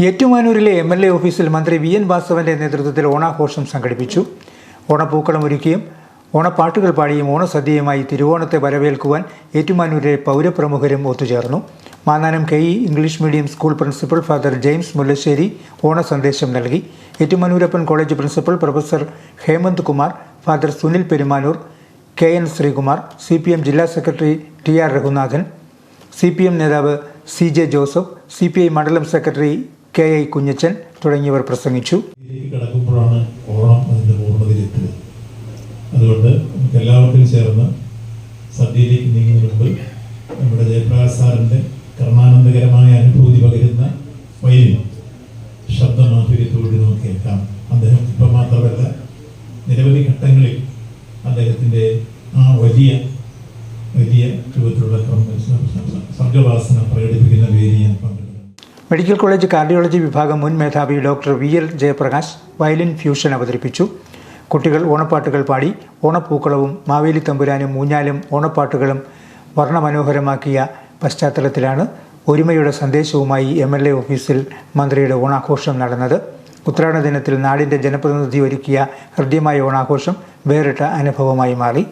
ഏറ്റുമാനൂരിലെ M L A ഓഫീസിൽ മന്ത്രി V N വാസവന്റെ നേതൃത്വത്തിൽ ഓണാഘോഷം സംഘടിപ്പിച്ചു. ഓണപ്പൂക്കളം ഒരുക്കിയും ഓണപ്പാട്ടുകൾ പാടിയും ഓണസദ്യയുമായി തിരുവോണത്തെ വരവേൽക്കുവാൻ ഏറ്റുമാനൂരിലെ പൗരപ്രമുഖരും ഒത്തുചേർന്നു. Mannanam K E English medium school principal father James Mullassery ഓണസന്ദേശം നൽകി. Ettumanoorappan college principal professor Hemanth Kumar father Sunil Perumanoor K N Sreekumar C P M ജില്ലാ secretary T R Raghunathan C P M നേതാവ് C J Joseph C P I മണ്ഡലം secretary K I Kunjachan തുടങ്ങിയവർ പ്രസംഗിച്ചു. കടക്കുമ്പോഴാണ് ഓണം അതിന്റെ പൂർണതയിലെത്തിയത് അതുകൊണ്ട് നമുക്ക് എല്ലാവർക്കും ചേർന്ന് സദ്യയിലേക്ക് നീങ്ങുന്ന മുമ്പ് നമ്മുടെ ജയപ്രകാശ് സാറിന്റെ കർണാനന്ദകരമായ അനുഭൂതി പകരുന്ന വയലിൻ ശബ്ദമാധുര്യത്തോട് നമുക്ക് കേൾക്കാം. അദ്ദേഹം ഇപ്പം മാത്രമല്ല നിരവധി ഘട്ടങ്ങളിൽ അദ്ദേഹത്തിന്റെ ആ വലിയ വലിയ രൂപത്തിലുള്ള സർഗവാസന പ്രകടിപ്പിക്കുന്ന വേദി ഞാൻ പങ്കെടുക്കുന്നു മെഡിക്കൽ കോളേജ് കാർഡിയോളജി വിഭാഗം മുൻ മേധാവി doctor V L Jayaprakash violin fusion അവതരിപ്പിച്ചു. കുട്ടികൾ ഓണപ്പാട്ടുകൾ പാടി ഓണപ്പൂക്കളവും മാവേലി തമ്പുരാനും മൂഞ്ഞാലും ഓണപ്പാട്ടുകളും വർണമനോഹരമാക്കിയ പശ്ചാത്തലത്തിലാണ് ഒരുമയുടെ സന്ദേശവുമായി എം എൽ എ ഓഫീസിൽ മന്ത്രിയുടെ ഓണാഘോഷം നടന്നത്. ഉത്രാട ദിനത്തിൽ നാടിന്റെ ജനപ്രതിനിധി ഒരുക്കിയ ഹൃദ്യമായ ഓണാഘോഷം വേറിട്ട അനുഭവമായി മാറി.